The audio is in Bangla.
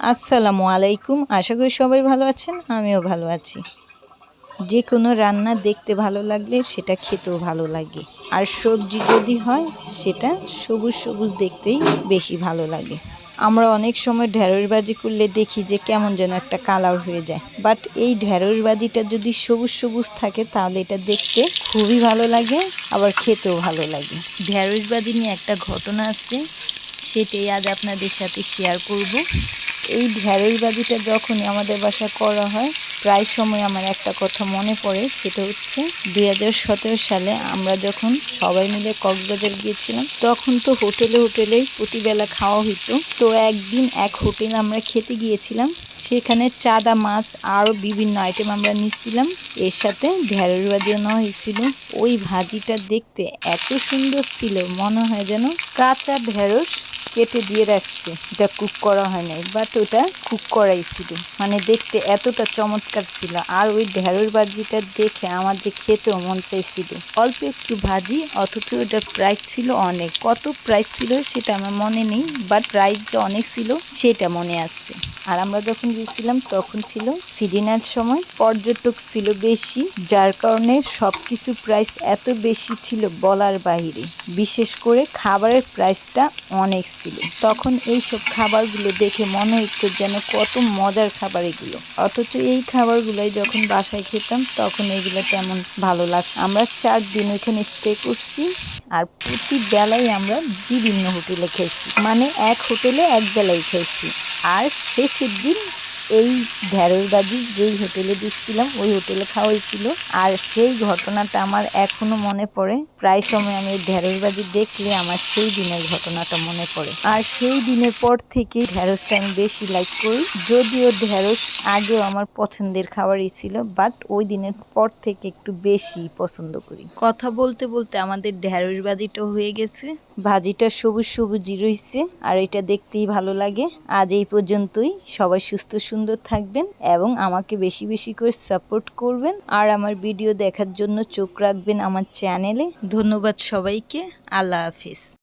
আসসালামু আলাইকুম। আশা করি সবাই ভালো আছেন, আমিও ভালো আছি। যে কোনো রান্না দেখতে ভালো লাগলে সেটা খেতেও ভালো লাগে। আর সবজি যদি হয়, সেটা সবুজ সবুজ দেখতেই বেশি ভালো লাগে। আমরা অনেক সময় ঢেঁড়স ভাজি করলে দেখি যে কেমন যেন একটা কালার হয়ে যায়। বাট এই ঢেঁড়স ভাজিটা যদি সবুজ সবুজ থাকে, তাহলে এটা দেখতে খুবই ভালো লাগে, আবার খেতেও ভালো লাগে। ঢেঁড়স ভাজি নিয়ে একটা ঘটনা আছে, সেটাই আজ আপনাদের সাথে শেয়ার করব। এই ঢ্যাঁড়স ভাজিটা যখনই আমাদের বাসায় করা হয়, প্রায় সময় আমার একটা কথা মনে পড়ে, সেটা হচ্ছে দু হাজার সতেরো সালে আমরা যখন সবাই মিলে কক্সবাজার গিয়েছিলাম, তখন তো হোটেলে হোটেলেই প্রতিবেলা খাওয়া হইতো। তো একদিন এক হোটেলে আমরা খেতে গিয়েছিলাম, সেখানে চাঁদা মাছ আরও বিভিন্ন আইটেম আমরা নিচ্ছিলাম। এর সাথে ঢেঁড়স ভাজিও নেওয়া হয়েছিল। ওই ভাজিটা দেখতে এত সুন্দর ছিল, মনে হয় যেন কাঁচা ঢেঁড়স কেটে দিয়ে রাখছে। এটা কুক করা হয় নাই বাট ওটা কুক করাই ছিল মানে দেখতে এতটা চমৎকার ছিল। আর ওই ঢেঁড়স ভাজিটা দেখে আমার যে খেতেও মন চাইছিল। অল্প একটু ভাজি, অথচ ওটার প্রাইস ছিল অনেক। কত প্রাইস ছিল সেটা আমার মনে নেই বাট প্রাইস যে অনেক ছিল, সেটা মনে আসছে আর আমরা যখন গিয়েছিলাম, তখন ছিল সিজনাল সময়। পর্যটক ছিল বেশি, যার কারণে সব কিছু প্রাইস এত বেশি ছিল বলার বাহিরে বিশেষ করে খাবারের প্রাইসটা অনেক ছিল। তখন এই সব খাবারগুলো দেখে মনে হতো যেন কত মজার খাবার এগুলো। অথচ এই খাবারগুলোই যখন বাসায় খেতাম, তখন এগুলো তেমন ভালো লাগ আমরা চার দিন ওইখানে স্টে করছি আর প্রতি বেলায় আমরা বিভিন্ন হোটেলে খেয়েছি। মানে এক হোটেলে এক বেলায় খেয়েছি। আর শেষের দিন এই ঢেঁড়সবাজি যেই হোটেলে দিচ্ছিলাম ওই হোটেলে খাওয়া হয়েছিল। আর সেই ঘটনাটা আমার এখনও মনে পড়ে। প্রায় সময় আমি এই দেখলে আমার সেই দিনের ঘটনাটা মনে পড়ে। আর সেই দিনের পর থেকে ঢেঁড়সটা আমি বেশি লাইক করি। যদিও ঢেঁড়স আগেও আমার পছন্দের খাবারই ছিল বাট ওই দিনের পর থেকে একটু বেশি পছন্দ করি। কথা বলতে বলতে আমাদের ঢেঁড়স ভাজিটা হয়ে গেছে। ভাজিটা সবুজ সবুজই রয়েছে আর এটা দেখতেই ভালো লাগে। আজ এই পর্যন্তই। সবাই সুস্থ সুন্দর থাকবেন এবং আমাকে বেশি বেশি করে সাপোর্ট করবেন আর আমার ভিডিও দেখার জন্য চোখ রাখবেন আমার চ্যানেলে। ধন্যবাদ সবাইকে। আল্লাহ হাফিজ।